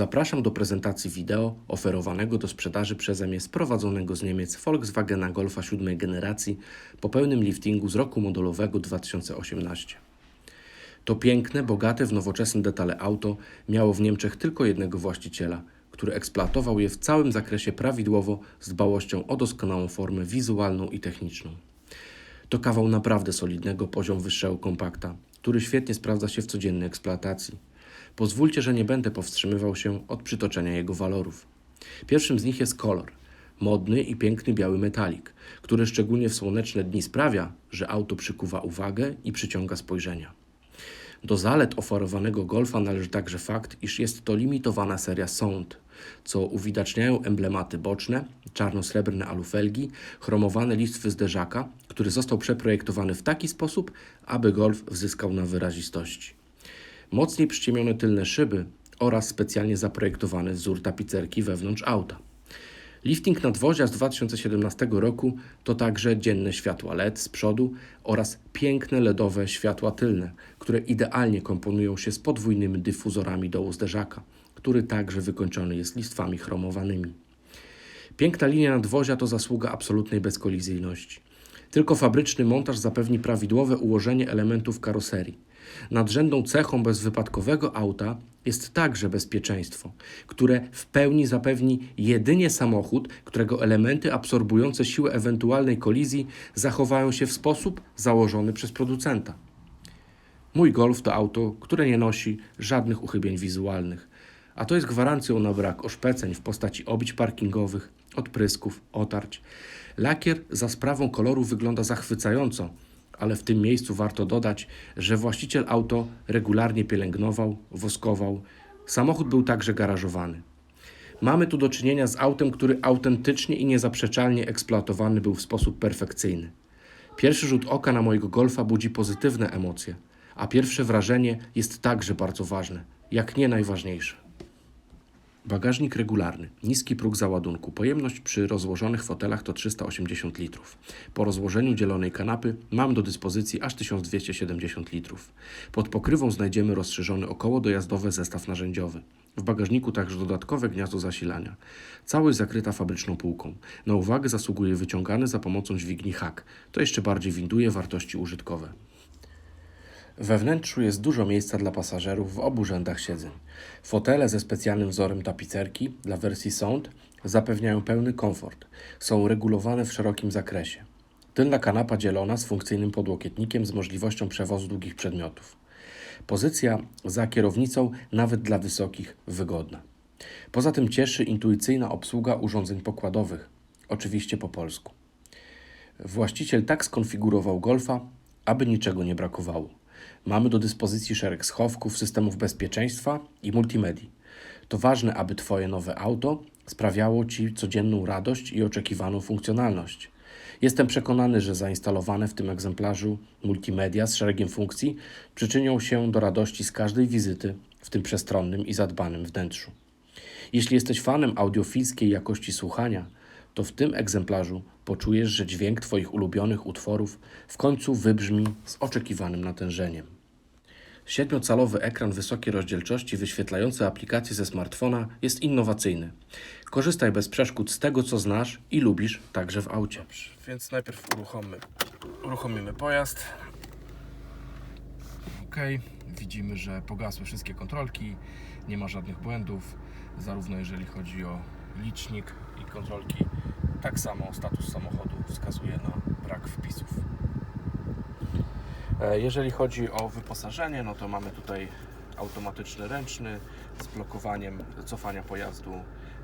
Zapraszam do prezentacji wideo oferowanego do sprzedaży przeze mnie sprowadzonego z Niemiec Volkswagena Golfa siódmej generacji po pełnym liftingu z roku modelowego 2018. To piękne, bogate w nowoczesne detale auto miało w Niemczech tylko jednego właściciela, który eksploatował je w całym zakresie prawidłowo z dbałością o doskonałą formę wizualną i techniczną. To kawał naprawdę solidnego poziom wyższego kompakta, który świetnie sprawdza się w codziennej eksploatacji. Pozwólcie, że nie będę powstrzymywał się od przytoczenia jego walorów. Pierwszym z nich jest kolor. Modny i piękny biały metalik, który szczególnie w słoneczne dni sprawia, że auto przykuwa uwagę i przyciąga spojrzenia. Do zalet oferowanego Golfa należy także fakt, iż jest to limitowana seria Sound, co uwidaczniają emblematy boczne, czarno-srebrne alufelgi, chromowany listwy zderzaka, który został przeprojektowany w taki sposób, aby Golf wzyskał na wyrazistości. Mocniej przyciemione tylne szyby oraz specjalnie zaprojektowany wzór tapicerki wewnątrz auta. Lifting nadwozia z 2017 roku to także dzienne światła LED z przodu oraz piękne LEDowe światła tylne, które idealnie komponują się z podwójnymi dyfuzorami dołu zderzaka, który także wykończony jest listwami chromowanymi. Piękna linia nadwozia to zasługa absolutnej bezkolizyjności. Tylko fabryczny montaż zapewni prawidłowe ułożenie elementów karoserii. Nadrzędną cechą bezwypadkowego auta jest także bezpieczeństwo, które w pełni zapewni jedynie samochód, którego elementy absorbujące siłę ewentualnej kolizji zachowają się w sposób założony przez producenta. Mój Golf to auto, które nie nosi żadnych uchybień wizualnych, a to jest gwarancją na brak oszpeceń w postaci obić parkingowych, odprysków, otarć. Lakier za sprawą koloru wygląda zachwycająco, ale w tym miejscu warto dodać, że właściciel auto regularnie pielęgnował, woskował. Samochód był także garażowany. Mamy tu do czynienia z autem, który autentycznie i niezaprzeczalnie eksploatowany był w sposób perfekcyjny. Pierwszy rzut oka na mojego golfa budzi pozytywne emocje, a pierwsze wrażenie jest także bardzo ważne, jak nie najważniejsze. Bagażnik regularny, niski próg załadunku, pojemność przy rozłożonych fotelach to 380 litrów. Po rozłożeniu dzielonej kanapy mam do dyspozycji aż 1270 litrów. Pod pokrywą znajdziemy rozszerzony około dojazdowy zestaw narzędziowy. W bagażniku także dodatkowe gniazdo zasilania. Całość zakryta fabryczną półką. Na uwagę zasługuje wyciągany za pomocą dźwigni hak. To jeszcze bardziej winduje wartości użytkowe. We wnętrzu jest dużo miejsca dla pasażerów w obu rzędach siedzeń. Fotele ze specjalnym wzorem tapicerki dla wersji Sound zapewniają pełny komfort. Są regulowane w szerokim zakresie. Tylna kanapa dzielona z funkcyjnym podłokietnikiem z możliwością przewozu długich przedmiotów. Pozycja za kierownicą nawet dla wysokich wygodna. Poza tym cieszy intuicyjna obsługa urządzeń pokładowych, oczywiście po polsku. Właściciel tak skonfigurował Golfa, aby niczego nie brakowało. Mamy do dyspozycji szereg schowków, systemów bezpieczeństwa i multimedii. To ważne, aby Twoje nowe auto sprawiało Ci codzienną radość i oczekiwaną funkcjonalność. Jestem przekonany, że zainstalowane w tym egzemplarzu multimedia z szeregiem funkcji przyczynią się do radości z każdej wizyty w tym przestronnym i zadbanym wnętrzu. Jeśli jesteś fanem audiofilskiej jakości słuchania, to w tym egzemplarzu poczujesz, że dźwięk Twoich ulubionych utworów w końcu wybrzmi z oczekiwanym natężeniem. Siedmiocalowy ekran wysokiej rozdzielczości wyświetlający aplikacje ze smartfona jest innowacyjny. Korzystaj bez przeszkód z tego, co znasz i lubisz, także w aucie. Więc najpierw uruchomimy, uruchomimy pojazd. Ok, widzimy, że pogasły wszystkie kontrolki, nie ma żadnych błędów, zarówno jeżeli chodzi o licznik i kontrolki, tak samo status samochodu wskazuje na brak wpisów. E, Jeżeli chodzi o wyposażenie, no to mamy tutaj automatyczny ręczny z blokowaniem cofania pojazdu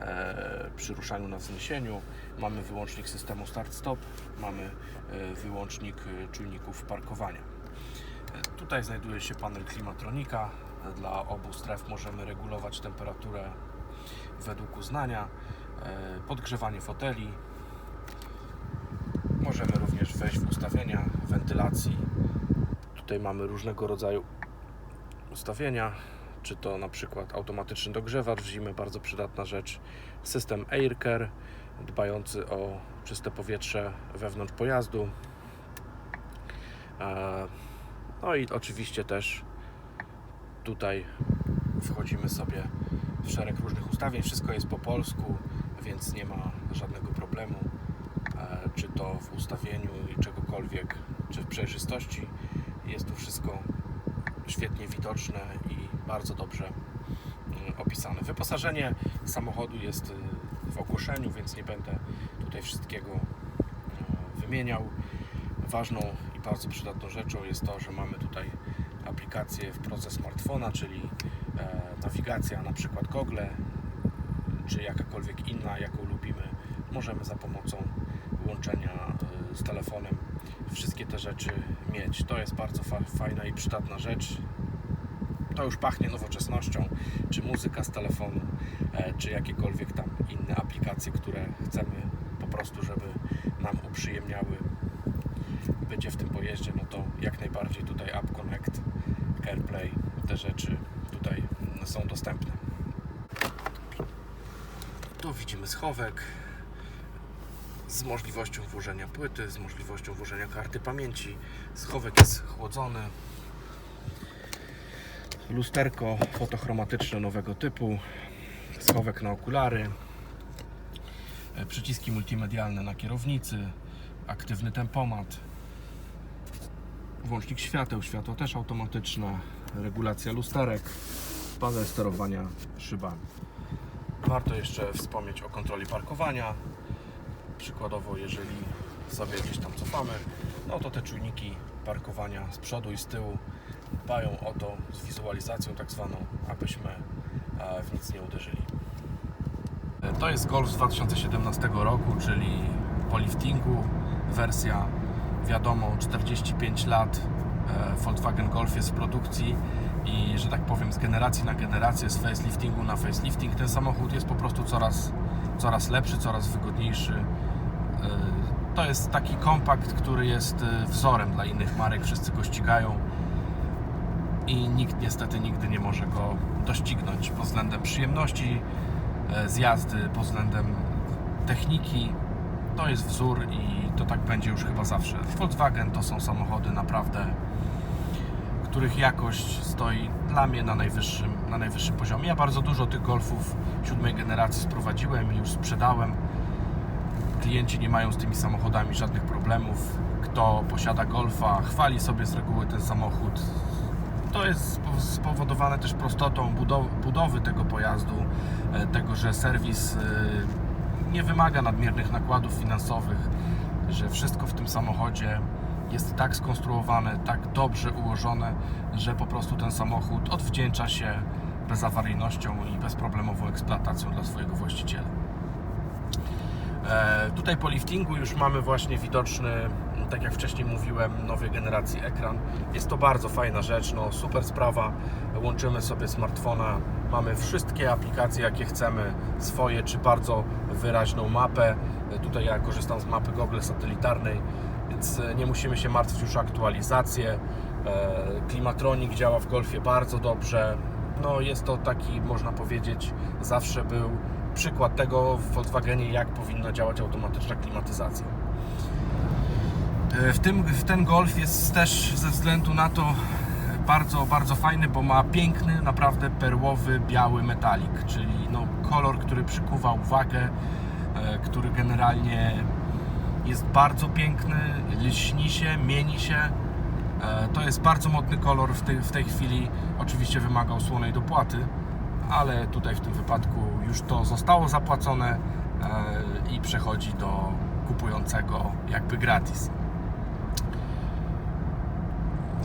e, przy ruszaniu na wzniesieniu. Mamy wyłącznik systemu start-stop, mamy e, wyłącznik czujników parkowania. Tutaj znajduje się panel klimatronika. Dla obu stref możemy regulować temperaturę według uznania, podgrzewanie foteli. Możemy również wejść w ustawienia wentylacji. Tutaj mamy różnego rodzaju ustawienia, czy to na przykład automatyczny dogrzewacz w zimę, bardzo przydatna rzecz, system AirCare dbający o czyste powietrze wewnątrz pojazdu. E, No i oczywiście też tutaj wchodzimy sobie szereg różnych ustawień. Wszystko jest po polsku, więc nie ma żadnego problemu, czy to w ustawieniu i czegokolwiek, czy w przejrzystości. Jest tu wszystko świetnie widoczne i bardzo dobrze mm, opisane. Wyposażenie samochodu jest y, w ogłoszeniu, więc nie będę tutaj wszystkiego y, wymieniał. Ważną i bardzo przydatną rzeczą jest to, że mamy tutaj aplikację w proces smartfona, czyli e, nawigacja, na przykład Google, czy jakakolwiek inna, jaką lubimy. Możemy za pomocą łączenia y, z telefonem wszystkie te rzeczy mieć. To jest bardzo fa- fajna i przydatna rzecz. To już pachnie nowoczesnością, czy muzyka z telefonu, e, czy jakiekolwiek tam inne aplikacje, które chcemy po prostu, żeby nam uprzyjemniały bycie w tym pojeździe, no to jak najbardziej tutaj App Connect, CarPlay, te rzeczy tutaj mm, są dostępne. Tu widzimy schowek z możliwością włożenia płyty, z możliwością włożenia karty pamięci. Schowek jest chłodzony. Lusterko fotochromatyczne nowego typu. Schowek na okulary. E, Przyciski multimedialne na kierownicy. Aktywny tempomat. Włącznik świateł, światło też automatyczne. Regulacja lusterek. Panel sterowania szybami. Warto jeszcze wspomnieć o kontroli parkowania. Przykładowo, jeżeli sobie gdzieś tam cofamy, no to te czujniki parkowania z przodu i z tyłu dbają o to z wizualizacją tak zwaną, abyśmy e, w nic nie uderzyli. To jest Golf z 2017 roku, czyli po liftingu, wersja wiadomo 45 lat. e, Volkswagen Golf jest w produkcji i że tak powiem z generacji na generację, z faceliftingu na facelifting ten samochód jest po prostu coraz, coraz lepszy, coraz wygodniejszy. E, To jest taki kompakt, który jest e, wzorem dla innych marek, wszyscy go ścigają i nikt niestety nigdy nie może go doścignąć pod względem przyjemności e, z jazdy, pod względem techniki. To jest wzór i to tak będzie już chyba zawsze. Volkswagen to są samochody naprawdę, których jakość stoi dla mnie na najwyższym, na najwyższym poziomie. Ja bardzo dużo tych Golfów siódmej generacji sprowadziłem i już sprzedałem. Klienci nie mają z tymi samochodami żadnych problemów. Kto posiada Golfa, chwali sobie z reguły ten samochód. To jest spo- spowodowane też prostotą budow- budowy tego pojazdu, e, tego, że serwis e, nie wymaga nadmiernych nakładów finansowych, że wszystko w tym samochodzie jest tak skonstruowane, tak dobrze ułożone, że po prostu ten samochód odwdzięcza się bezawaryjnością i bezproblemową eksploatacją dla swojego właściciela. E, Tutaj po liftingu już mamy właśnie widoczny, tak jak wcześniej mówiłem, nowej generacji ekran. Jest to bardzo fajna rzecz, no super sprawa. Łączymy sobie smartfona, mamy wszystkie aplikacje jakie chcemy, swoje czy bardzo wyraźną mapę. E, Tutaj ja korzystam z mapy Google satelitarnej, więc e, nie musimy się martwić już o aktualizację. Klimatronik działa w Golfie bardzo dobrze. No jest to taki, można powiedzieć, zawsze był przykład tego w Volkswagenie, jak powinna działać automatyczna klimatyzacja. E, W, tym, w ten Golf jest też ze względu na to bardzo, bardzo fajny, bo ma piękny, naprawdę perłowy, biały metalik, czyli no, kolor, który przykuwa uwagę, e, który generalnie jest bardzo piękny, lśni się, mieni się. E, To jest bardzo modny kolor w tej, w tej chwili. Oczywiście wymaga osłonej dopłaty, ale tutaj w tym wypadku już to zostało zapłacone e, i przechodzi do kupującego jakby gratis.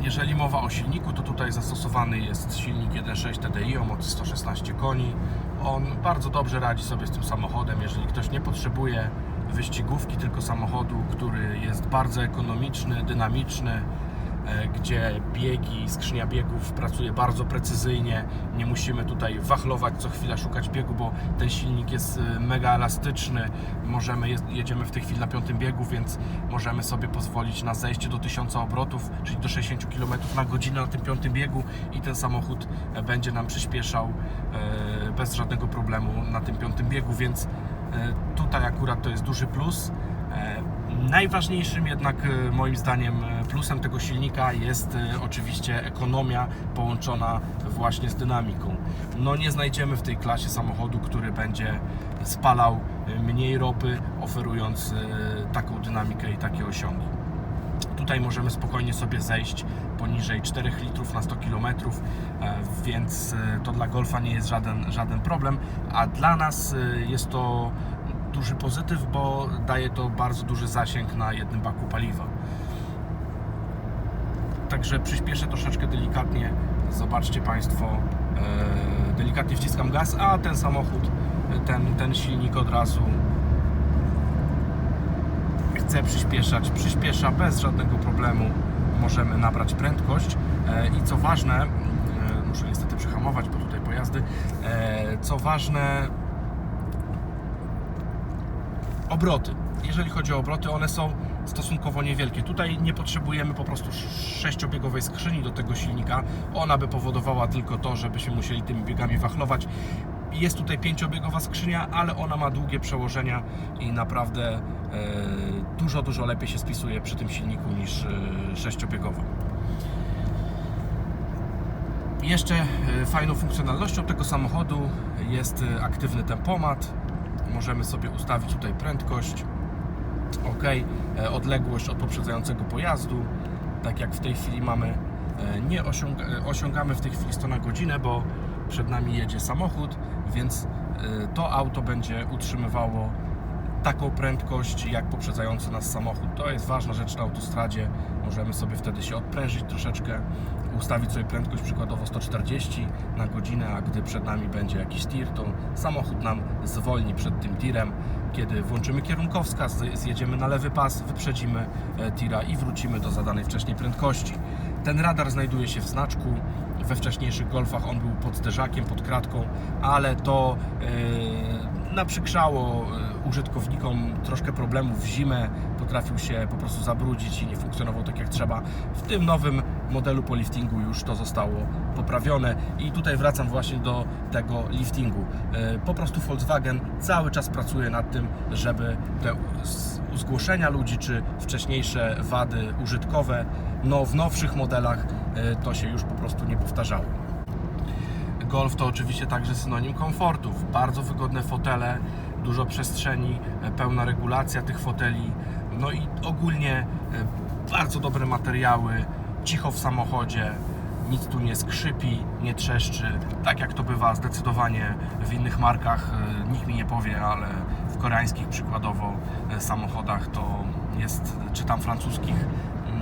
Jeżeli mowa o silniku, to tutaj zastosowany jest silnik 1.6 TDI o mocy 116 koni. On bardzo dobrze radzi sobie z tym samochodem. Jeżeli ktoś nie potrzebuje wyścigówki, tylko samochodu, który jest bardzo ekonomiczny, dynamiczny, gdzie biegi, skrzynia biegów pracuje bardzo precyzyjnie. Nie musimy tutaj wachlować co chwila, szukać biegu, bo ten silnik jest e, mega elastyczny. Możemy, jedziemy w tej chwili na piątym biegu, więc możemy sobie pozwolić na zejście do 1000 obrotów, czyli do 60 km na godzinę na tym piątym biegu i ten samochód e, będzie nam przyspieszał e, bez żadnego problemu na tym piątym biegu, więc e, tutaj akurat to jest duży plus. Najważniejszym jednak e, moim zdaniem e, plusem tego silnika jest e, oczywiście ekonomia połączona właśnie z dynamiką. No nie znajdziemy w tej klasie samochodu, który będzie spalał mniej ropy, oferując taką dynamikę i takie osiągi. Tutaj możemy spokojnie sobie zejść poniżej 4 litrów na 100 km, więc to dla Golfa nie jest żaden, żaden problem, a dla nas jest to duży pozytyw, bo daje to bardzo duży zasięg na jednym baku paliwa. Także przyspieszę troszeczkę delikatnie. Zobaczcie Państwo, e, delikatnie wciskam gaz, a ten samochód, ten, ten silnik od razu chce przyspieszać, przyspiesza bez żadnego problemu. Możemy nabrać prędkość e, i co ważne, e, muszę niestety przehamować, bo tutaj pojazdy, co ważne, obroty. Jeżeli chodzi o obroty, one są stosunkowo niewielkie. Tutaj nie potrzebujemy po prostu sześciobiegowej skrzyni do tego silnika. Ona by powodowała tylko to, żebyśmy musieli tymi biegami wachlować. Jest tutaj pięciobiegowa skrzynia, ale ona ma długie przełożenia i naprawdę e, dużo, dużo lepiej się spisuje przy tym silniku niż e, sześciobiegowa. Jeszcze e, fajną funkcjonalnością tego samochodu jest aktywny tempomat. Możemy sobie ustawić tutaj prędkość, ok, e, odległość od poprzedzającego pojazdu. Tak jak w tej chwili mamy, e, nie osiąg e, osiągamy w tej chwili 100 na godzinę, bo przed nami jedzie samochód, więc to auto będzie utrzymywało taką prędkość jak poprzedzający nas samochód. To jest ważna rzecz na autostradzie. Możemy sobie wtedy się odprężyć troszeczkę, ustawić sobie prędkość przykładowo 140 na godzinę, a gdy przed nami będzie jakiś tir, to samochód nam zwolni przed tym tirem. Kiedy włączymy kierunkowskaz, zjedziemy na lewy pas, wyprzedzimy e, tira i wrócimy do zadanej wcześniej prędkości. Ten radar znajduje się w znaczku. We wcześniejszych golfach on był pod zderzakiem, pod kratką, ale to e, naprzykrzało e, użytkownikom troszkę problemów w zimę, potrafił się po prostu zabrudzić i nie funkcjonował tak jak trzeba. W tym nowym modelu po liftingu już to zostało poprawione i tutaj wracam właśnie do tego liftingu. E, Po prostu Volkswagen cały czas pracuje nad tym, żeby te zgłoszenia ludzi czy wcześniejsze wady użytkowe no, w nowszych modelach e, to się już po prostu nie powtarzało. Golf to oczywiście także synonim komfortów. Bardzo wygodne fotele, dużo przestrzeni, e, pełna regulacja tych foteli. No i ogólnie bardzo dobre materiały, cicho w samochodzie, nic tu nie skrzypi, nie trzeszczy. Tak jak to bywa zdecydowanie w innych markach, e, nikt mi nie powie, ale w koreańskich przykładowo e, samochodach to jest, czy tam francuskich,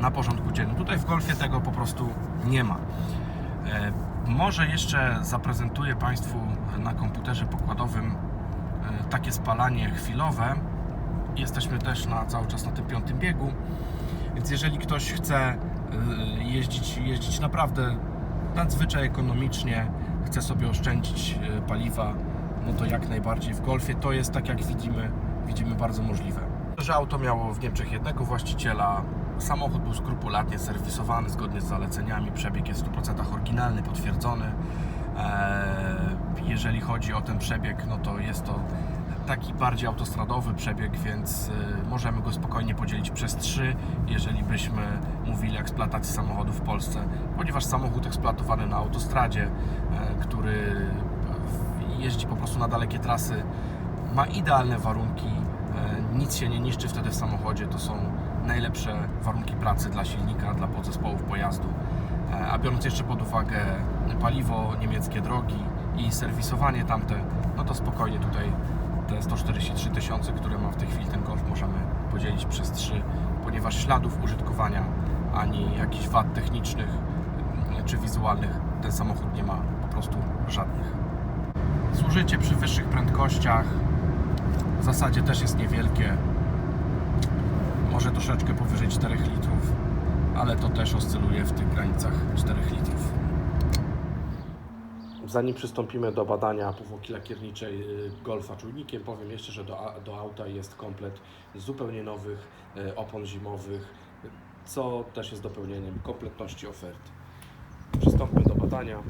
na porządku dziennym. Tutaj w Golfie tego po prostu nie ma. E, Może jeszcze zaprezentuję Państwu na komputerze pokładowym takie spalanie chwilowe. Jesteśmy też na, cały czas na tym piątym biegu, więc jeżeli ktoś chce jeździć, jeździć naprawdę nadzwyczaj ekonomicznie, chce sobie oszczędzić e, paliwa, no to jak najbardziej w Golfie to jest tak jak widzimy, widzimy bardzo możliwe. Że auto miało w Niemczech jednego właściciela, samochód był skrupulatnie serwisowany zgodnie z zaleceniami, przebieg jest w 100% oryginalny, potwierdzony. Eee, Jeżeli chodzi o ten przebieg, no to jest to taki bardziej autostradowy przebieg, więc y, możemy go spokojnie podzielić przez trzy, jeżeli byśmy mówili o eksploatacji samochodu w Polsce, ponieważ samochód eksploatowany na autostradzie, e, który jeździ po prostu na dalekie trasy, ma idealne warunki, e, nic się nie niszczy wtedy w samochodzie, to są najlepsze warunki pracy dla silnika, dla podzespołów pojazdu. E, A biorąc jeszcze pod uwagę paliwo, niemieckie drogi i serwisowanie tamte, no to spokojnie tutaj te 143 tysiące, które ma w tej chwili ten Golf, możemy podzielić przez 3, ponieważ śladów użytkowania ani jakichś wad technicznych mm, czy wizualnych ten samochód nie ma po prostu żadnych. Zużycie przy wyższych prędkościach w zasadzie też jest niewielkie. Może troszeczkę powyżej 4 litrów, ale to też oscyluje w tych granicach 4 litrów. Zanim przystąpimy do badania powłoki lakierniczej y, Golfa czujnikiem, powiem jeszcze, że do, do auta jest komplet zupełnie nowych y, opon zimowych, co też jest dopełnieniem kompletności oferty. Przystąpmy do badania.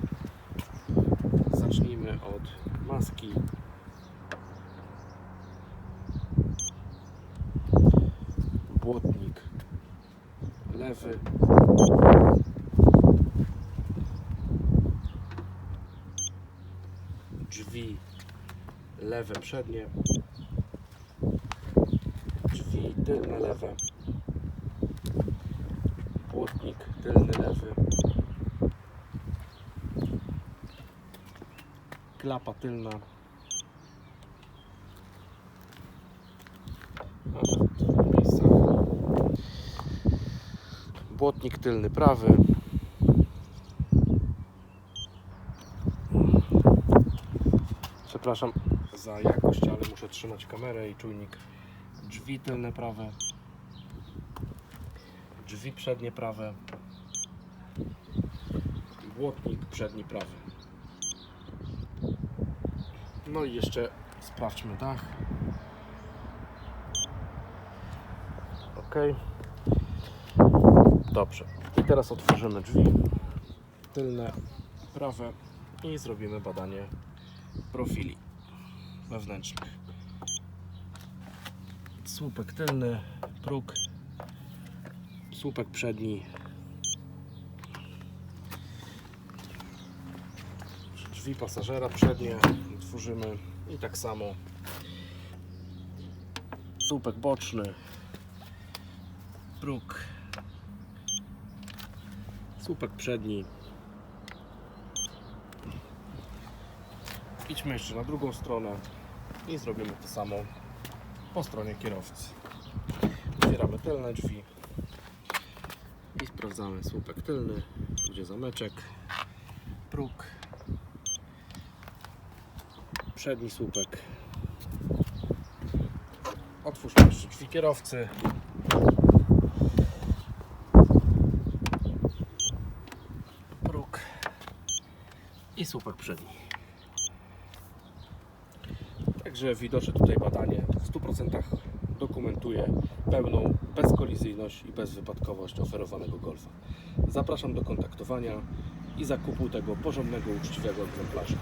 Zacznijmy od maski. błotnik lewy. Drzwi lewe przednie. Drzwi tylne lewe. Błotnik tylny lewy. Klapa tylna. Błotnik tylny prawy. Przepraszam za jakość, ale muszę trzymać kamerę i czujnik. Drzwi tylne prawe. Drzwi przednie prawe. Błotnik przedni prawy. No i jeszcze sprawdźmy dach. Ok. Dobrze. I teraz otworzymy drzwi tylne, prawe i zrobimy badanie profili. Wewnętrznych. Słupek tylny, próg, słupek przedni, drzwi pasażera przednie otworzymy i tak samo. Słupek boczny, próg, słupek przedni. Idźmy jeszcze na drugą stronę i zrobimy to samo po stronie kierowcy. Otwieramy tylne drzwi i sprawdzamy słupek tylny, gdzie zameczek, próg, przedni słupek. Otwórzmy jeszcze drzwi kierowcy. Próg i słupek przedni. Także widoczne tutaj badanie w 100% dokumentuje pełną bezkolizyjność i bezwypadkowość oferowanego Golfa. Zapraszam do kontaktowania i zakupu tego porządnego, uczciwego egzemplarza.